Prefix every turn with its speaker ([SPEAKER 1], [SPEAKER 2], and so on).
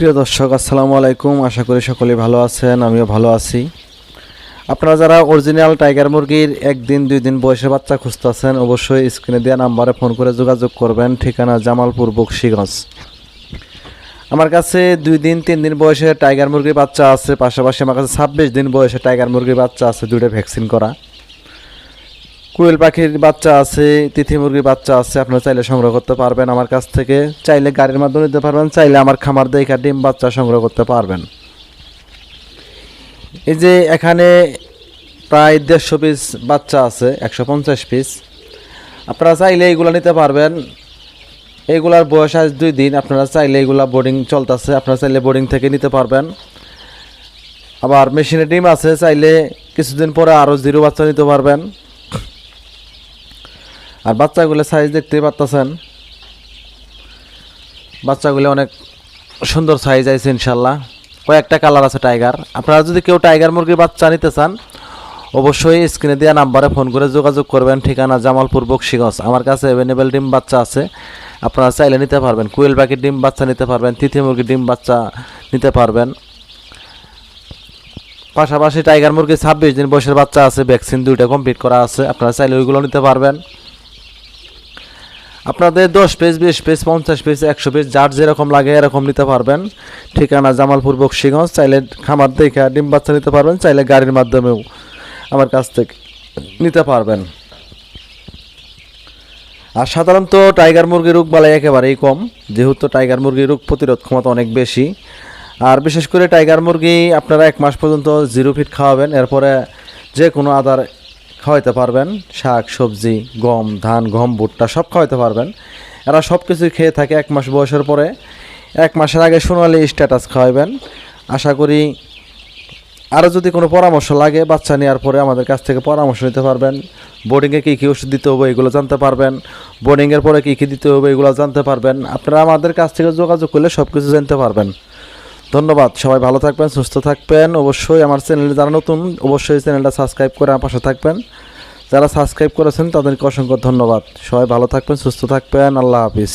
[SPEAKER 1] প্রিয় দর্শক, আসসালামু আলাইকুম। আশা করি সকলে ভালো আছেন, আমিও ভালো আছি। আপনারা যারা অরিজিনাল টাইগার মুরগির একদিন দুই দিন বয়সের বাচ্চা খুঁজতেছেন, অবশ্যই স্ক্রিনে দেওয়া নাম্বারে ফোন করে যোগাযোগ করবেন। ঠিকানা জামালপুর, বক্সিগঞ্জ। আমার কাছে দুই দিন, তিন দিন বয়সে টাইগার মুরগির বাচ্চা আছে, পাশাপাশি আমার কাছে ছাব্বিশ দিন বয়সে টাইগার মুরগির বাচ্চা আছে দুটো ভ্যাকসিন করা। কুয়েল পাখির বাচ্চা আছে, তিথি মুরগির বাচ্চা আছে, আপনারা চাইলে সংগ্রহ করতে পারবেন আমার কাছ থেকে। চাইলে গাড়ির মাধ্যমে নিতে পারবেন, চাইলে আমার খামার দেখা ডিম বাচ্চা সংগ্রহ করতে পারবেন। এই যে এখানে প্রায় দেড়শো পিস বাচ্চা আছে, একশো পঞ্চাশ পিস। আপনারা চাইলে এইগুলো নিতে পারবেন। এইগুলার বয়স আজ দুই দিন, আপনারা চাইলে এইগুলা বোর্ডিং চলতেছে, আপনারা চাইলে বোর্ডিং থেকে নিতে পারবেন। আবার মেশিনে ডিম আছে, চাইলে কিছুদিন পরে আরও জিরো বাচ্চা নিতে পারবেন। আর বাচ্চাগুলো সাইজ দেখতেই পারতেছেন। বাচ্চাগুলো অনেক সুন্দর সাইজ আছে ইনশাল্লাহ। কয়েকটা কালার আছে টাইগার আপনারা যদি কেউ টাইগার মুরগির বাচ্চা নিতে চান, অবশ্যই স্ক্রিনে দেওয়া নাম্বারে ফোন করে যোগাযোগ করবেন। ঠিকানা জামালপুর, বক্সিগঞ্জ। আমার কাছে অ্যাভেলেবেল ডিম বাচ্চা আছে। আপনারা চাইলে নিতে পারবেন। কুয়েল পাখির ডিম বাচ্চা নিতে পারবেন, তিথি মুরগির ডিম বাচ্চা নিতে পারবেন। পাশাপাশি টাইগার মুরগি ছাব্বিশ দিন বয়সের বাচ্চা আছে ভ্যাকসিন দুইটা কমপ্লিট করা আছে। আপনারা চাইলে ওইগুলো নিতে পারবেন। আপনাদের দশ পেজ বিশ পেজ পঞ্চাশ পেজ একশো পেজ যার যেরকম লাগে এরকম নিতে পারবেন। ঠিকানা জামালপুর বক্সিগঞ্জ চাইলে খামার দেখে ডিম বাচ্চা নিতে পারবেন, চাইলে গাড়ির মাধ্যমেও আমার কাছ থেকে নিতে পারবেন। আর সাধারণত টাইগার মুরগির রোগ বালাই একেবারেই কম, যেহেতু টাইগার মুরগির রোগ প্রতিরোধ ক্ষমতা অনেক বেশি। আর বিশেষ করে টাইগার মুরগি আপনারা এক মাস পর্যন্ত জিরো ফিট খাওয়াবেন, এরপরে যে কোনো আদার খাওয়াইতে পারবেন। শাক, সবজি, গম, ধান, গম, ভুট্টা সব খাওয়াইতে পারবেন। এরা সব কিছু খেয়ে থাকে এক মাস বয়সের পরে। এক মাসের আগে সোনালি স্ট্যাটাস খাওয়াবেন আশা করি আরও যদি কোনো পরামর্শ লাগে বাচ্চা নেওয়ার পরে আমাদের কাছ থেকে পরামর্শ নিতে পারবেন। বোর্ডিংয়ে কী কী ওষুধ দিতে হবে এগুলো জানতে পারবেন। বোর্ডিংয়ের পরে কী কী দিতে হবে এগুলো জানতে পারবেন। আপনারা আমাদের কাছ থেকে যোগাযোগ করলে সব কিছু জানতে পারবেন। ধন্যবাদ, সবাই ভালো থাকবেন, সুস্থ থাকবেন। অবশ্যই আমার চ্যানেলে যারা নতুন, অবশ্যই চ্যানেলটা সাবস্ক্রাইব করে আমার পাশে থাকবেন। যারা সাবস্ক্রাইব করেছেন, তাদেরকে অসংখ্য ধন্যবাদ। সবাই ভালো থাকবেন, সুস্থ থাকবেন। আল্লাহ হাফিজ।